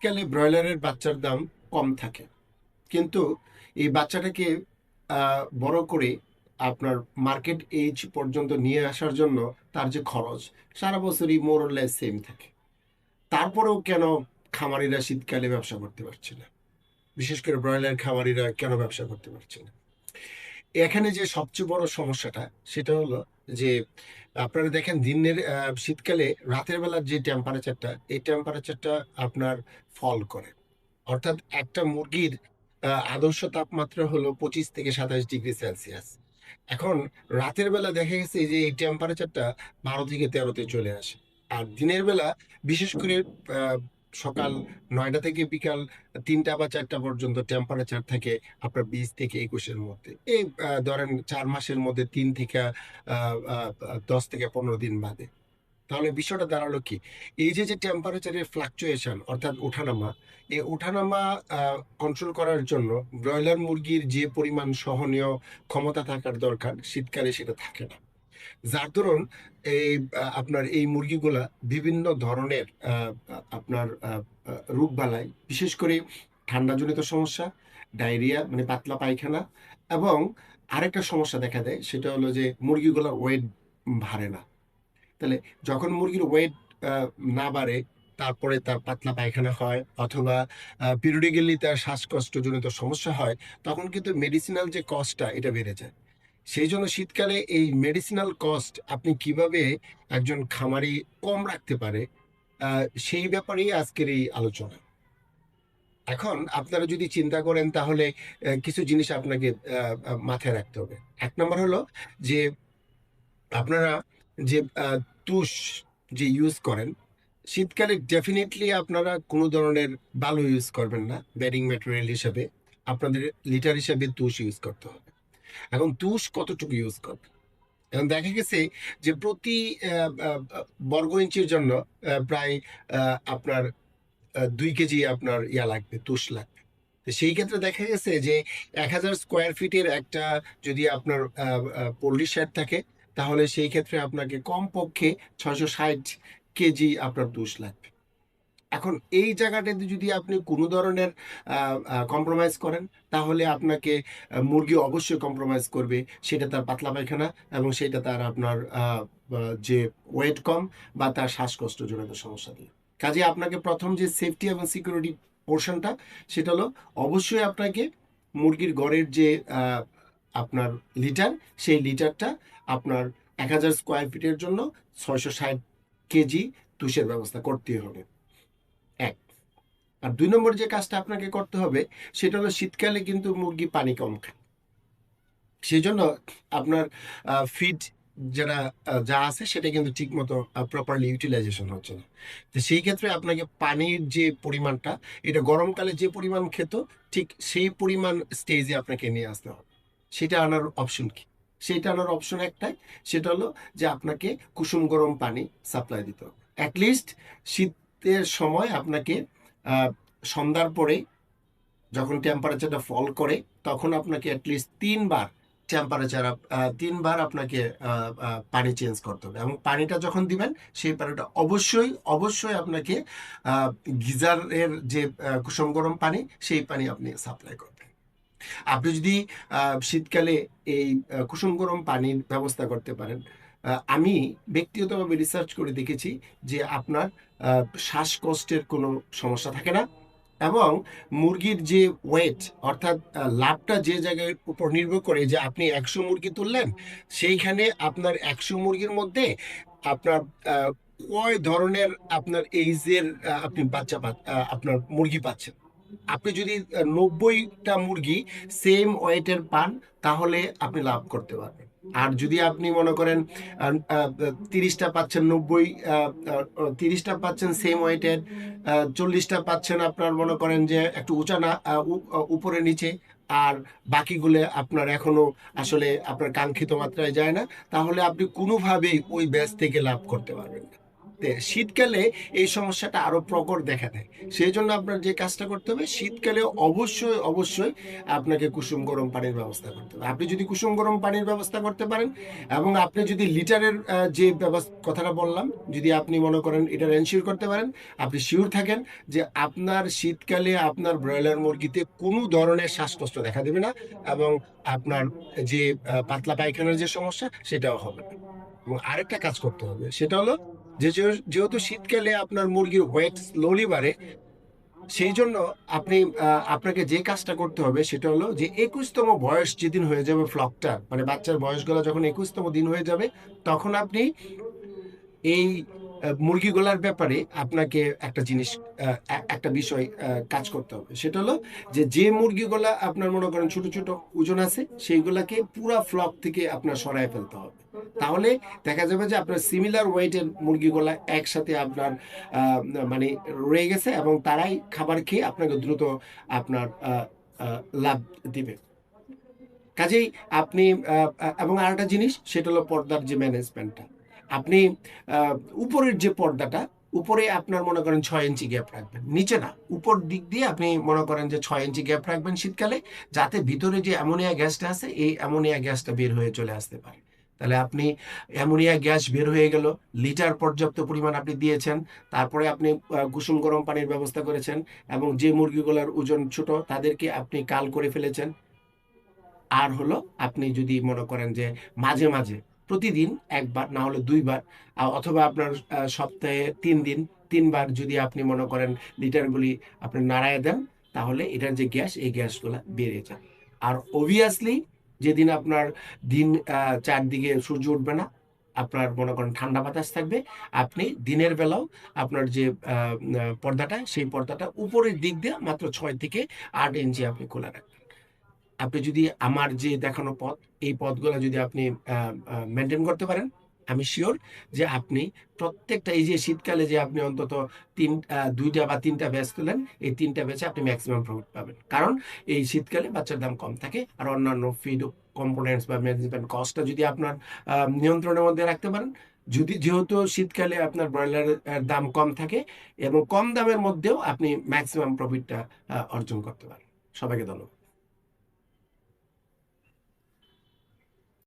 শীতকালে ব্রয়লারের বাচ্চার দাম কম থাকে। কিন্তু এই বাচ্চাটাকে বড় করে আপনার মার্কেট এজ পর্যন্ত নিয়ে আসার জন্য তার যে খরচ, সারা বছরই মোরলেস সেম থাকে। তারপরেও কেন খামারিরা শীতকালে ব্যবসা করতে পারছে না? বিশেষ করে ব্রয়লার খামারিরা কেন ব্যবসা করতে পারছে না? এখানে যে সবচেয়ে বড় সমস্যাটা, সেটা হলো যে আপনারা দেখেন দিনের শীতকালে রাতের বেলার যে টেম্পারেচারটা এই টেম্পারেচারটা আপনার ফল করে। অর্থাৎ একটা মুরগির আদর্শ তাপমাত্রা হলো পঁচিশ থেকে সাতাশ ডিগ্রি সেলসিয়াস। এখন রাতের বেলা দেখা গেছে যে এই টেম্পারেচারটা বারো থেকে তেরোতে চলে আসে। আর দিনের বেলা বিশেষ করে সকাল নয়টা থেকে বিকাল তিনটা বা চারটা পর্যন্ত টেম্পারেচার থাকে আপনার বিশ থেকে একুশের মধ্যে। এই ধরেন চার মাসের মধ্যে তিন থেকে দশ থেকে পনেরো দিন বাদে। তাহলে বিষয়টা দাঁড়াল কি? এই যে যে টেম্পারেচারের ফ্লাকচুয়েশন অর্থাৎ ওঠানামা, এই ওঠানামা কন্ট্রোল করার জন্য ব্রয়লার মুরগির যে পরিমাণ সহনীয় ক্ষমতা থাকার দরকার, শীতকালে সেটা থাকে না। যার দরুন এই আপনার এই মুরগিগুলা বিভিন্ন ধরনের আপনার রোগ বালাই, বিশেষ করে ঠান্ডাজনিত সমস্যা, ডায়রিয়া মানে পাতলা পায়খানা এবং আরেকটা সমস্যা দেখা দেয়, সেটা হলো যে মুরগিগুলোর ওয়েট বাড়ে না। তাহলে যখন মুরগির ওয়েট না বাড়ে, তারপরে তার পাতলা পায়খানা হয় অথবা পিরিয়ডিক্যালি তার শ্বাসকষ্টজনিত সমস্যা হয়, তখন কিন্তু মেডিসিনাল যে কস্টটা এটা বেড়ে যায়। সেই জন্য শীতকালে এই মেডিসিনাল কস্ট আপনি কীভাবে একজন খামারি কম রাখতে পারে সেই ব্যাপারেই আজকের এই আলোচনা। এখন আপনারা যদি চিন্তা করেন তাহলে কিছু জিনিস আপনাকে মাথায় রাখতে হবে। এক নম্বর হলো যে, আপনারা যে তুষ যে ইউজ করেন, শীতকালে ডেফিনেটলি আপনারা কোনো ধরনের বালু ইউজ করবেন না। ব্যারিং ম্যাটেরিয়াল হিসাবে আপনাদের লিটার হিসাবে তুষ ইউজ করতে হবে। এখন তুষ কতটুকু ইউজ করবেন এখন দেখা গেছে যে প্রতি বর্গ ইঞ্চির জন্য প্রায় আপনার দুই কেজি আপনার ইয়া লাগবে, তুষ লাগবে। সেই ক্ষেত্রে দেখা গেছে যে এক হাজার স্কোয়ার ফিটের একটা যদি আপনার পল্লী শেড থাকে, তাহলে সেই ক্ষেত্রে আপনাকে কমপক্ষে ছশো ষাট কেজি আপনার তুষ লাগবে। এখন এই জায়গাটাতে যদি আপনি কোনো ধরনের কম্প্রোমাইজ করেন, তাহলে আপনাকে মুরগি অবশ্যই কম্প্রোমাইজ করবে। সেটা তার পাতলা পায়খানা এবং সেটা তার আপনার যে ওয়েট কম বা তার শ্বাসকষ্ট শ্বাসকষ্টজনিত সমস্যা দিয়ে। কাজে আপনাকে প্রথম যে সেফটি এবং সিকিউরিটি পোর্শনটা সেটা হলো অবশ্যই আপনাকে মুরগির ঘরের যে আপনার লিটার সেই লিটারটা আপনার এক হাজার স্কোয়ার ফিটের জন্য ছয়শো ষাট কেজি তুষের ব্যবস্থা করতেই হবে। আর দুই নম্বর যে কাজটা আপনাকে করতে হবে, সেটা হলো শীতকালে কিন্তু মুরগি পানি কম খায়। সেই জন্য আপনার ফিড যারা যা আছে সেটা কিন্তু ঠিক মতো প্রপারলি ইউটিলাইজেশন হচ্ছে না। তো সেই ক্ষেত্রে আপনাকে পানির যে পরিমাণটা, এটা গরমকালে যে পরিমাণ খেত, ঠিক সেই পরিমাণ স্টেজে আপনাকে নিয়ে আসতে হবে। সেটা আনার অপশন কি? সেটা আনার অপশন একটাই, সেটা হলো যে আপনাকে কুসুম গরম পানি সাপ্লাই দিতে হবে। অ্যাটলিস্ট শীতের সময় আপনাকে সন্ধ্যার পরে যখন টেম্পারেচারটা ফল করে, তখন আপনাকে অ্যাটলিস্ট তিনবার টেম্পারেচার তিনবার আপনাকে পানি চেঞ্জ করতে হবে। এবং পানিটা যখন দিবেন, সেই পানিটা অবশ্যই অবশ্যই আপনাকে গিজারের যে কুসুম গরম পানি, সেই পানি আপনি সাপ্লাই করবেন। আপনি যদি শীতকালে এই কুসুম গরম পানির ব্যবস্থা করতে পারেন আমি ব্যক্তিগতভাবে রিসার্চ করে দেখেছি যে আপনার শ্বাসকষ্টের কোনো সমস্যা থাকে না এবং মুরগির যে ওয়েট অর্থাৎ লাভটা যে জায়গার উপর নির্ভর করে যে আপনি একশো মুরগি তুললেন, সেইখানে আপনার একশো মুরগির মধ্যে আপনার কয় ধরনের আপনার এইজের আপনি বাচ্চা আপনার মুরগি পাচ্ছেন। আপনি যদি নব্বইটা মুরগি সেম ওয়েটের পান, তাহলে আপনি লাভ করতে পারবেন। আর যদি আপনি মনে করেন তিরিশটা পাচ্ছেন নব্বই তিরিশটা পাচ্ছেন সেম ওয়েটের চল্লিশটা পাচ্ছেন আপনার মনে করেন যে একটু উঁচা না উপরে নিচে, আর বাকিগুলো আপনার এখনও আসলে আপনার কাঙ্ক্ষিত মাত্রায় যায় না, তাহলে আপনি কোনোভাবেই ওই ব্যাচ থেকে লাভ করতে পারবেন না। শীতকালে এই সমস্যাটা আরও প্রকট দেখা দেয়। সেই জন্য আপনার যে কাজটা করতে হবে শীতকালে অবশ্যই অবশ্যই আপনাকে কুসুম গরম পানির ব্যবস্থা করতে হবে। আপনি যদি কুসুম গরম পানির ব্যবস্থা করতে পারেন এবং আপনি যদি লিটারের যে ব্যবস্থা, কথাটা বললাম, যদি আপনি মনে করেন এটা এনশিওর করতে পারেন, আপনি শিওর থাকেন যে আপনার শীতকালে আপনার ব্রয়লার মুরগিতে কোনো ধরনের শ্বাসকষ্ট দেখা দেবে না এবং আপনার যে পাতলা পায়খানার যে সমস্যা, সেটাও হবে না। এবং আরেকটা কাজ করতে হবে, সেটা হলো যে যেহেতু শীতকালে আপনার মুরগির ওয়েট স্লোলি বাড়ে, সেই জন্য আপনি আপনাকে যে কাজটা করতে হবে সেটা হলো যে একুশতম বয়স যেদিন হয়ে যাবে ফ্লকটা মানে বাচ্চার বয়সগুলো যখন একুশতম দিন হয়ে যাবে, তখন আপনি এই মুরগিগুলার ব্যাপারে আপনাকে একটা জিনিস একটা বিষয় কাজ করতে হবে। সেটা হলো যে যে মুরগিগুলা আপনার মনে করেন ছোট ছোট ওজন আছে, সেইগুলাকে পুরা ফ্লক থেকে আপনার সরায় ফেলতে হবে। তাহলে দেখা যাবে যে, আপনার সিমিলার ওয়েটের মুরগিগুলা একসাথে আপনার মানে রয়ে গেছে এবং তারাই খাবার খেয়ে আপনাকে দ্রুত আপনার লাভ দিবে। কাজেই আপনি এবং আরেকটা জিনিস, সেটা হলো পর্দার যে ম্যানেজমেন্টটা আপনি উপরের যে পর্দাটা, উপরে আপনার মনে করেন ছয় ইঞ্চি গ্যাপ রাখবেন। নিচে না, উপর দিক দিয়ে আপনি মনে করেন যে ছয় ইঞ্চি গ্যাপ রাখবেন শীতকালে, যাতে ভিতরে যে অ্যামোনিয়া গ্যাসটা আছে, এই অ্যামোনিয়া গ্যাসটা বের হয়ে চলে আসতে পারে। তাহলে আপনি অ্যামোনিয়া গ্যাস বের হয়ে গেল, লিটার পর্যাপ্ত পরিমাণ আপনি দিয়েছেন, তারপরে আপনি কুসুম গরম পানির ব্যবস্থা করেছেন এবং যে মুরগিগুলোর ওজন ছোট, তাদেরকে আপনি কাল করে ফেলেছেন। আর হলো, আপনি যদি মনে করেন যে মাঝে মাঝে প্রতিদিন একবার, না হলে দুইবার অথবা আপনার সপ্তাহে তিন দিন, তিনবার যদি আপনি মনে করেন লিটারগুলি আপনি নাড়ায় দেন, তাহলে এটার যে গ্যাস, এই গ্যাসগুলা বেড়ে যায়। আর অবভিয়াসলি যেদিন আপনার দিন চারদিকে সূর্য উঠবে না, আপনার মনে করেন ঠান্ডা বাতাস থাকবে, আপনি দিনের বেলাও আপনার যে পর্দাটা, সেই পর্দাটা উপরের দিক দিয়ে মাত্র ছয় থেকে আট ইঞ্চি আপনি খোলা রাখবেন। আপনি যদি আমার যে দেখানো পথ এই পথগুলো যদি আপনি মেনটেন করতে পারেন, আমি শিওর যে আপনি প্রত্যেকটা এই যে শীতকালে যে আপনি অন্তত তিন দুইটা বা তিনটা ব্যাচ তোলেন, এই তিনটা ব্যাচে আপনি ম্যাক্সিমাম প্রফিট পাবেন। কারণ এই শীতকালে বাচ্চার দাম কম থাকে আর অন্যান্য ফিড কম্পোনেন্টস বা ম্যানেজমেন্ট কস্টটা যদি আপনার নিয়ন্ত্রণের মধ্যে রাখতে পারেন, যদি যেহেতু শীতকালে আপনার ব্রয়লারের দাম কম থাকে এবং কম দামের মধ্যেও আপনি ম্যাক্সিমাম প্রফিটটা অর্জন করতে পারেন। সবাইকে ধন্যবাদ।